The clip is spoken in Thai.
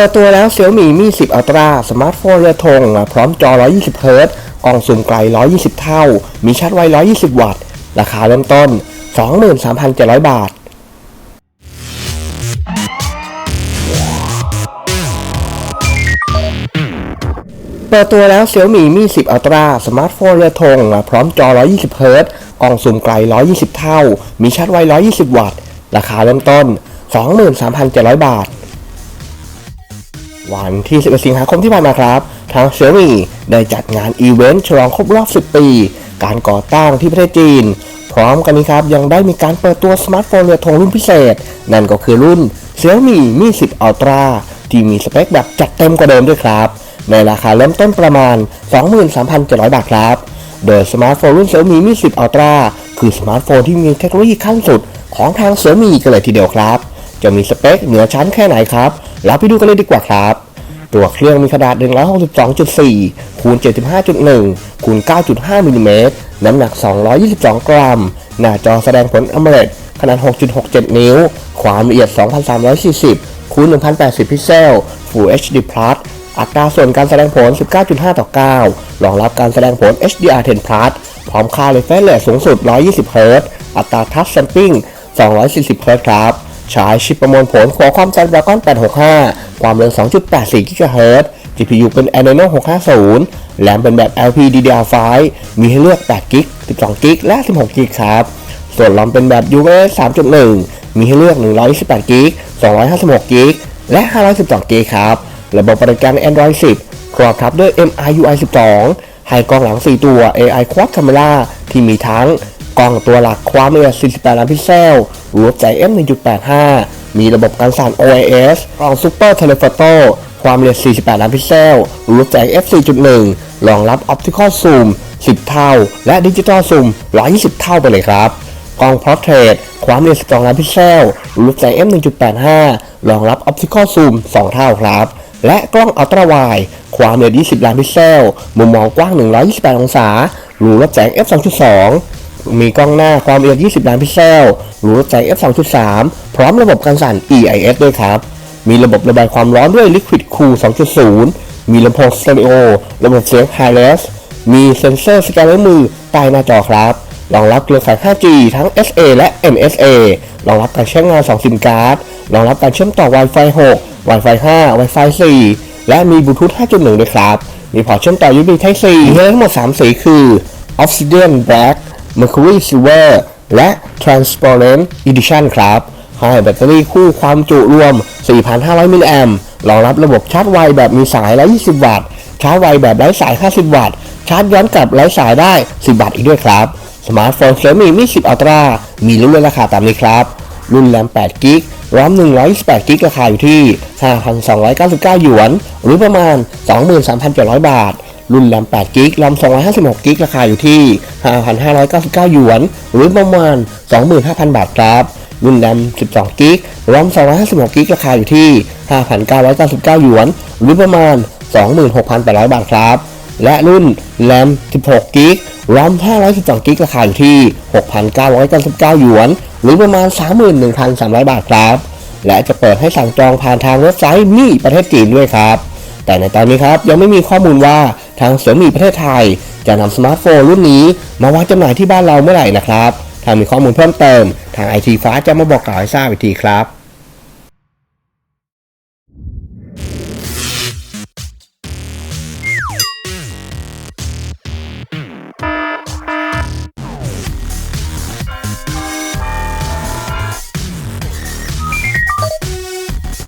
ปิดตัวแล้ว Xiaomi Mi 10 Ultra สมาร์ทโฟนเรือธงพร้อมจอ 120 เฮิรตซ์กล้องซูมไกล 120 เท่า มีชาร์จไว 120 วัตต์ ราคาเริ่มต้น 23,700 บาทเปิดตัวแล้ว Xiaomi Mi 10 Ultra สมาร์ทโฟนเรือธงพร้อมจอ 120 เฮิรตซ์กล้องซูมไกล 120 เท่า มีชาร์จไว 120 วัตต์ ราคาเริ่มต้น 23,700 บาท วันที่ 11 สิงหาคมที่ผ่านมาครับ ทาง Xiaomi ได้จัดงานอีเวนต์ฉลองครบรอบ 10 ปี การก่อตั้งที่ประเทศจีน พร้อมกันนี้ครับ ยังได้มีการเปิดตัวสมาร์ทโฟนเรือธงรุ่นพิเศษ นั่นก็คือรุ่น Xiaomi Mi 10 Ultra ที่มีสเปคแบบจัดเต็มกว่าเดิมด้วยครับ ในราคาเริ่มต้นประมาณ 23,700 บาทครับ โดยสมาร์ทโฟนรุ่น Xiaomi Mi 10 Ultra คือสมาร์ทโฟนที่มีเทคโนโลยีขั้นสุดของทาง Xiaomi กันเลยทีเดียวครับ จะมีสเปคเหนือชั้นแค่ไหนครับ เราไปดูกันเลยดีกว่าครับ ตัวเครื่องมีขนาด 162.4 คูณ 75.1 คูณ 9.5มิลลิเมตรน้ำหนัก 222 กรัม หน้าจอแสดงผล AMOLED ขนาด 6.67 นิ้ว ความละเอียด 2340 คูณ 1080 พิกเซล Full HD Plus อัตราส่วนการแสดงผล 19.5 ต่อ 9 รองรับการแสดงผล HDR10 Plus พร้อมค่า refresh rate สูงสุด 120 Hz อัตรา Touch Sampling 240 Hz ครับ ใช้ชิปประมวลผลหัวความ Snapdragon 865 ความเร็ว 2.84 GHz GPU เป็น Adreno 650 แรมเป็นแบบ LPDDR5 มีให้เลือก 8 g b 12 g b และ 16 g b ครับ ส่วนลำเป็นแบบ UFS 3.1 มีให้เลือก 128 g b 256 g b และ 512 g b ครับ ระบบบริการ Android 10 ครอบทับด้วย MIUI 12 ให้กล้องหลัง 4 ตัว AI Quad Camera ที่มีทั้ง กล้องตัวหลักความละเอียด48 ล้านพิกเซลรูปใจ f 1.85 มีระบบการสั่น OIS กล้อง Super Telephoto ความละเอียด 48 ล้านพิกเซลรูปใจ f 4.1 รองรับ Optical Zoom 10 เท่า และ Digital Zoom 120 เท่าไปเลยครับกล้อง Portrait ความละเอียด 12 ล้านพิกเซลรูปใจ f 1.85 รองรับ Optical Zoom 2 เท่าครับและกล้อง Ultra Wide ความละเอียด 20 ล้านพิกเซล มุมมองกว้าง 128 องศา รูรับแสง f 2.2 มีกล้องหน้าความละเอียด 20 ล้านพิกเซลรูรับแสง f 2.3 พร้อมระบบการสั่น EIS ด้วยครับ มีระบบระบายความร้อนด้วย Liquid Cool 2.0 มีลำโพงสเตอริโอ ระบบเสียง Wireless มีเซ็นเซอร์สแกนนิ้วมือใต้หน้าจอครับรองรับเครือข่าย 5G ทั้ง SA และ MSA รองรับการใช้งาน 2 ซิมการ์ด รองรับการเชื่อมต่อ Wi-Fi 6 Wi-Fi 5 Wi-Fi 4 และมีบลูทูธ 5.1 ด้วยครับ มีพอร์ตเชื่อมต่อ USB Type C มีให้ทั้งหมด 3 สีคือ Obsidian Black Mercury Silver และ Transparent Edition ครับให้แบตเตอรี่คู่ความจุรวม 4,500 มิลลิแอมป์รองรับระบบชาร์จไวแบบมีสาย 120 วัตต์ ชาร์จไวแบบไร้สาย 50 วัตต์ ชาร์จย้อนกลับไร้สายได้ 10 วัตต์อีกด้วยครับ สมาร์ทโฟน Xiaomi Mi 10 Ultra มีรุ่นราคาตามนี้ครับ รุ่นแรม8กิกรอม128กิกราคาอยู่ที่ 5,299 หยวน หรือประมาณ 23,700 บาท รุ่นแรม8กิกรอม256กิกราคาอยู่ที่ 5,599 หยวน หรือประมาณ 25,000 บาทครับ รุ่นแรม12กิกรอม256กิกราคาอยู่ที่ 5,999 หยวน หรือประมาณ 26,800 บาทครับ และรุ่นแรม16กิกรอม512กิกราคาอยู่ที่ 6,999 หยวน หรือประมาณ 31,300 บาทครับ และจะเปิดให้สั่งจองผ่านทางเว็บไซต์มีประเทศจีนด้วยครับแต่ในตอนนี้ครับยังไม่มีข้อมูลว่า ทางเสี่ยมีประเทศไทย จะนำสมาร์ทโฟนรุ่นนี้ มาวางจำหน่ายที่บ้านเราเมื่อไหร่นะครับ ถ้ามีข้อมูลเพิ่มเติม ทางไอทีฟ้าจะมาบอกกล่าวให้ทราบอีกทีครับ